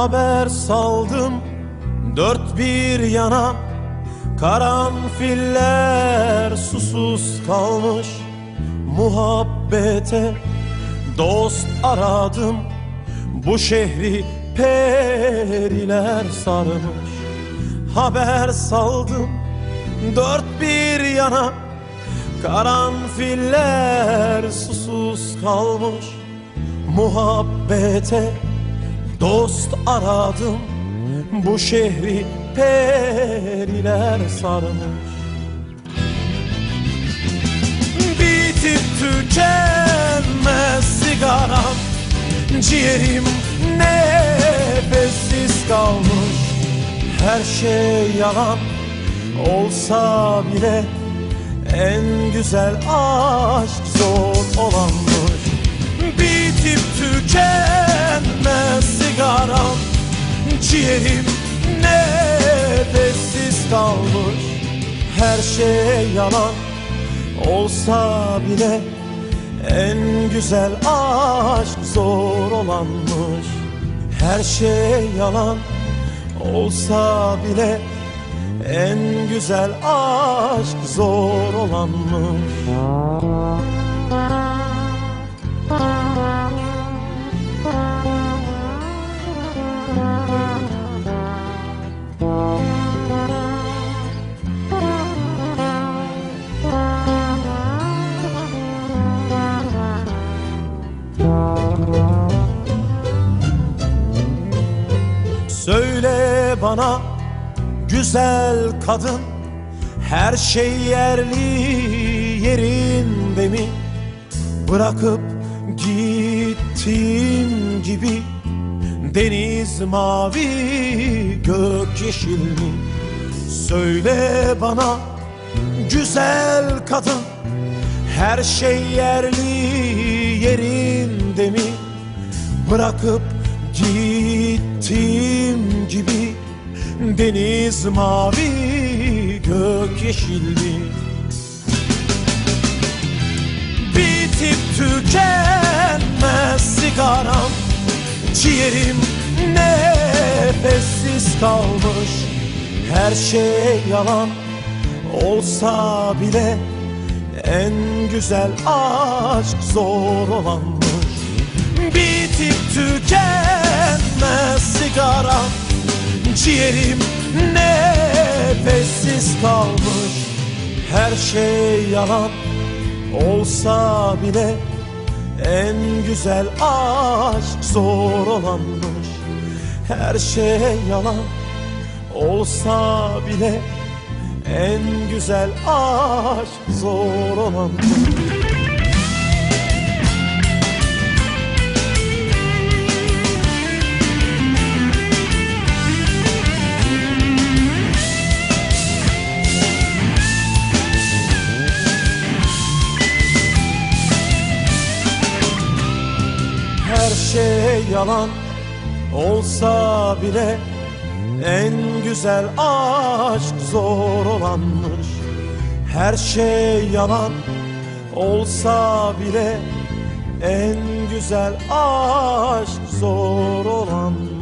Haber saldım. Dört bir yana Karanfiller susuz kalmış. Muhabbete dost aradım. Bu şehri periler sarmış. Haber saldım. Dört bir yana Karanfiller susuz kalmış. Muhabbete dost aradım Bu şehri periler sarmış. Bitip tükenmez sigaram Ciğerim nefessiz kalmış. Her şey yalan olsa bile En güzel aşk zor olanmış Ciğerim nefessiz kalmış. Her şey yalan olsa bile En güzel aşk zor olanmış. Her şey yalan olsa bile En güzel aşk zor olanmış Söyle bana güzel kadın Her şey yerli yerinde mi? Bırakıp gittiğim gibi Deniz mavi gök yeşil mi? Söyle bana güzel kadın Her şey yerli yerinde mi? Bırakıp gittiğim gibi Deniz mavi gök yeşildi Bitip tükenmez sigaram Ciğerim nefessiz kalmış. Her şey yalan olsa bile En güzel aşk zor olanmış Bitip tükenmez sigaram Ciğerim nefessiz kalmış. Her şey yalan olsa bile En güzel aşk zor olanmış. Her şey yalan olsa bile En güzel aşk zor olanmış şey yalan olsa bile En güzel aşk zor olanmış. Her şey yalan olsa bile En güzel aşk zor olanmış